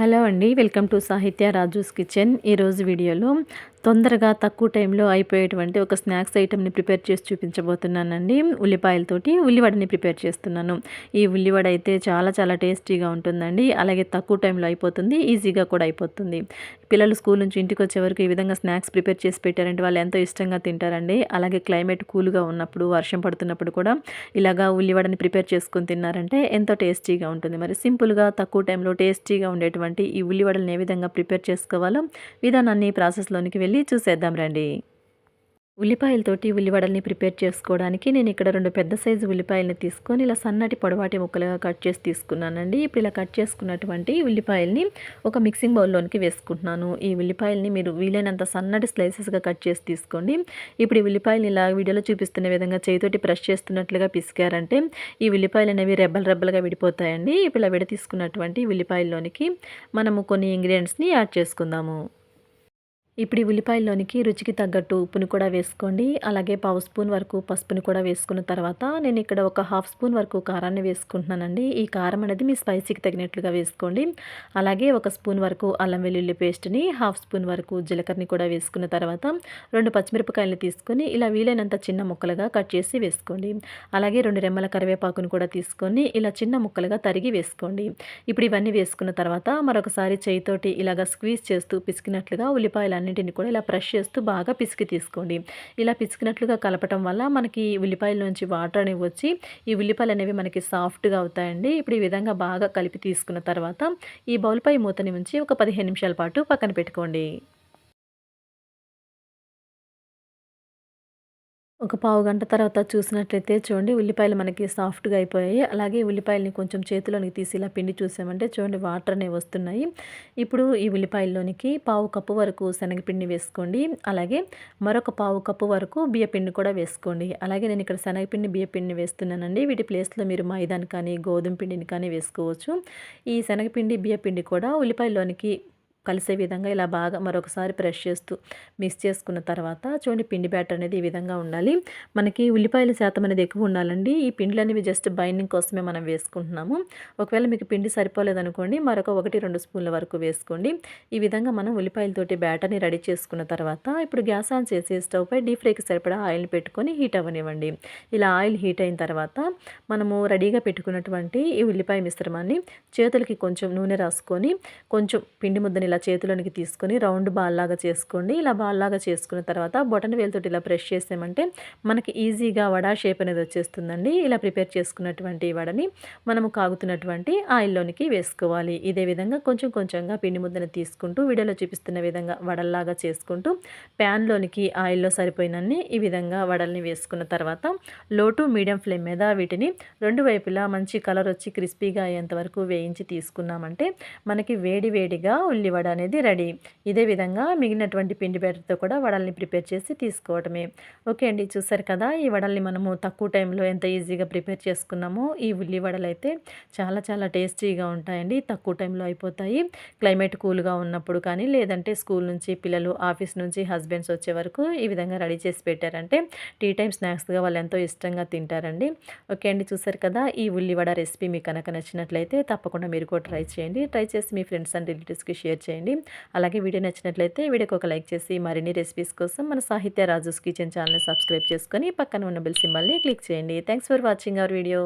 Hello అండి welcome to సాహిత్య Raju's kitchen. ఈరోజు వీడియోలో తొందరగా తక్కువ టైంలో అయిపోయేటువంటి ఒక స్నాక్స్ ఐటెంని ప్రిపేర్ చేసి చూపించబోతున్నానండి. ఉల్లిపాయలతోటి ఉల్లివడని ప్రిపేర్ చేస్తున్నాను. ఈ ఉల్లివడ అయితే చాలా చాలా టేస్టీగా ఉంటుందండి. అలాగే తక్కువ టైంలో అయిపోతుంది ఈజీగా కూడా అయిపోతుంది. పిల్లలు స్కూల్ నుంచి ఇంటికి వచ్చే వరకు ఈ విధంగా స్నాక్స్ ప్రిపేర్ చేసి పెట్టారంటే వాళ్ళు ఎంతో ఇష్టంగా తింటారండి. అలాగే క్లైమేట్ కూల్గా ఉన్నప్పుడు వర్షం పడుతున్నప్పుడు కూడా ఇలాగా ఉల్లివడని ప్రిపేర్ చేసుకుని తిన్నారంటే ఎంతో టేస్టీగా ఉంటుంది. మరి సింపుల్గా తక్కువ టైంలో టేస్టీగా ఉండేటువంటి అంటే ఈ ఉల్లివడలను ఏ విధంగా ప్రిపేర్ చేసుకోవాలో విధానాన్ని ప్రాసెస్లోనికి వెళ్ళి చూసేద్దాం రండి. ఉల్లిపాయలతోటి ఉల్లివడల్ని ప్రిపేర్ చేసుకోవడానికి నేను ఇక్కడ రెండు పెద్ద సైజు ఉల్లిపాయలని తీసుకొని ఇలా సన్నటి పొడవాటి ముక్కలుగా కట్ చేసి తీసుకున్నానండి. ఇప్పుడు ఇలా కట్ చేసుకున్నటువంటి ఉల్లిపాయల్ని ఒక మిక్సింగ్ బౌల్లోనికి వేసుకుంటున్నాను. ఈ ఉల్లిపాయల్ని మీరు వీలైనంత సన్నటి స్లైసెస్గా కట్ చేసి తీసుకోండి. ఇప్పుడు ఈ ఉల్లిపాయలు ఇలా వీడియోలో చూపిస్తున్న విధంగా చేతితోటి బ్రష్ చేస్తున్నట్లుగా పిసికారంటే ఈ ఉల్లిపాయలు అనేవి రెబ్బలు రెబ్బలుగా విడిపోతాయండి. ఇప్పుడు ఇలా విడ తీసుకున్నటువంటి ఉల్లిపాయల్లోనికి మనము కొన్ని ఇంగ్రీడియంట్స్ని యాడ్ చేసుకుందాము. ఇప్పుడు ఈ ఉల్లిపాయల్లోనికి రుచికి తగ్గట్టు ఉప్పుని కూడా వేసుకోండి. అలాగే పావు స్పూన్ వరకు పసుపుని కూడా వేసుకున్న తర్వాత నేను ఇక్కడ ఒక హాఫ్ స్పూన్ వరకు కారాన్ని వేసుకుంటున్నానండి. ఈ కారం అనేది మీ స్పైసీకి తగినట్లుగా వేసుకోండి. అలాగే ఒక స్పూన్ వరకు అల్లం వెల్లుల్లి పేస్ట్ని హాఫ్ స్పూన్ వరకు జీలకర్రని కూడా వేసుకున్న తర్వాత రెండు పచ్చిమిరపకాయలు తీసుకొని ఇలా వీలైనంత చిన్న ముక్కలుగా కట్ చేసి వేసుకోండి. అలాగే రెండు రెమ్మల కరివేపాకును కూడా తీసుకొని ఇలా చిన్న ముక్కలుగా తరిగి వేసుకోండి. ఇప్పుడు ఇవన్నీ వేసుకున్న తర్వాత మరొకసారి చేయితోటి ఇలాగ స్క్వీజ్ చేస్తూ పిసికినట్లుగా ఉల్లిపాయలన్నీ అన్నింటిని కూడా ఇలా ప్రెష్ చేస్తూ బాగా పిసికి తీసుకోండి. ఇలా పిసికినట్లుగా కలపటం వల్ల మనకి ఉల్లిపాయల నుంచి వాటర్ అనేవి వచ్చి ఈ ఉల్లిపాయలు అనేవి మనకి సాఫ్ట్గా అవుతాయండి. ఇప్పుడు ఈ విధంగా బాగా కలిపి తీసుకున్న తర్వాత ఈ బౌల్పై మూతని ఉంచి ఒక పదిహేను నిమిషాల పాటు పక్కన పెట్టుకోండి. ఒక పావు గంట తర్వాత చూసినట్లయితే చూడండి ఉల్లిపాయలు మనకి సాఫ్ట్గా అయిపోయాయి. అలాగే ఉల్లిపాయలని కొంచెం చేతిలోనికి తీసి ఇలా పిండి చూసామంటే చూడండి వాటర్ అనేవి వస్తున్నాయి. ఇప్పుడు ఈ ఉల్లిపాయల్లోనికి పావు కప్పు వరకు శనగపిండి వేసుకోండి. అలాగే మరొక పావు కప్పు వరకు బియ్యపిండి కూడా వేసుకోండి. అలాగే నేను ఇక్కడ శనగపిండి బియ్యపిండిని వేస్తున్నానండి. వీటి ప్లేస్లో మీరు మైదాని కానీ గోధుమ పిండిని కానీ వేసుకోవచ్చు. ఈ శనగపిండి బియ్యపిండి కూడా ఉల్లిపాయల్లోనికి కలిసే విధంగా ఇలా బాగా మరొకసారి ప్రెష్ చేస్తూ మిక్స్ చేసుకున్న తర్వాత చూడండి పిండి బ్యాటర్ అనేది ఈ విధంగా ఉండాలి. మనకి ఉల్లిపాయల శాతం అనేది ఎక్కువ ఉండాలండి. ఈ పిండిలు అనేవి జస్ట్ బైండింగ్ కోసమే మనం వేసుకుంటున్నాము. ఒకవేళ మీకు పిండి సరిపోలేదనుకోండి మరొక ఒకటి రెండు స్పూన్ల వరకు వేసుకోండి. ఈ విధంగా మనం ఉల్లిపాయలతోటి బ్యాటర్ని రెడీ చేసుకున్న తర్వాత ఇప్పుడు గ్యాస్ ఆన్ చేసి స్టవ్ పై డీప్ ఫ్రైకి సరిపడా ఆయిల్ని పెట్టుకొని హీట్ అవ్వనివ్వండి. ఇలా ఆయిల్ హీట్ అయిన తర్వాత మనము రెడీగా పెట్టుకున్నటువంటి ఈ ఉల్లిపాయ మిశ్రమాన్ని చేతులకి కొంచెం నూనె రాసుకొని కొంచెం పిండి ముద్దని ఇలా చేతిలోనికి తీసుకొని రౌండ్ బాల్ లాగా చేసుకోండి. ఇలా బాల్ లాగా చేసుకున్న తర్వాత బొటన్ వేలుతోటి ఇలా ప్రెష్ చేసామంటే మనకి ఈజీగా వడ షేప్ అనేది వచ్చేస్తుందండి. ఇలా ప్రిపేర్ చేసుకున్నటువంటి వడని మనము కాగుతున్నటువంటి ఆయిల్లోనికి వేసుకోవాలి. ఇదే విధంగా కొంచెం కొంచెంగా పిండి ముద్దను తీసుకుంటూ వీడియోలో చూపిస్తున్న విధంగా వడల్లాగా చేసుకుంటూ ప్యాన్లోనికి ఆయిల్లో సరిపోయినన్ని ఈ విధంగా వడల్ని వేసుకున్న తర్వాత లో టు మీడియం ఫ్లేమ్ మీద వీటిని రెండు వైపులా మంచి కలర్ వచ్చి క్రిస్పీగా అయ్యేంత వరకు వేయించి తీసుకున్నామంటే మనకి వేడి వేడిగా ఉల్లివడ వడ అనేది రెడీ. ఇదే విధంగా మిగిలినటువంటి పిండి బ్యాటర్తో కూడా వడల్ని ప్రిపేర్ చేసి తీసుకోవటమే. ఓకే అండి చూసారు కదా ఈ వడల్ని మనము తక్కువ టైంలో ఎంత ఈజీగా ప్రిపేర్ చేసుకున్నామో ఈ ఉల్లి వడలు అయితే చాలా చాలా టేస్టీగా ఉంటాయండి. తక్కువ టైంలో అయిపోతాయి. క్లైమేట్ కూల్గా ఉన్నప్పుడు కానీ లేదంటే స్కూల్ నుంచి పిల్లలు ఆఫీస్ నుంచి హస్బెండ్స్ వచ్చే వరకు ఈ విధంగా రెడీ చేసి పెట్టారంటే టీ టైం స్నాక్స్గా వాళ్ళు ఎంతో ఇష్టంగా తింటారండి. ఓకే అండి చూసారు కదా ఈ ఉల్లివడ రెసిపీ మీకు కనుక నచ్చినట్లయితే తప్పకుండా మీరు కూడా ట్రై చేయండి. ట్రై చేసి మీ ఫ్రెండ్స్ అండ్ రిలేటివ్స్కి షేర్ చేయండి. చేయండి. అలాగే వీడియో నచ్చినట్లయితే వీడియోకి ఒక లైక్ చేసి మరిన్ని రెసిపీస్ కోసం మన సాహిత్య రాజుస్ కిచెన్ ఛానల్ని సబ్స్క్రైబ్ చేసుకొని పక్కన ఉన్న బిల్ సింబల్ని క్లిక్ చేయండి. Thanks for watching our video.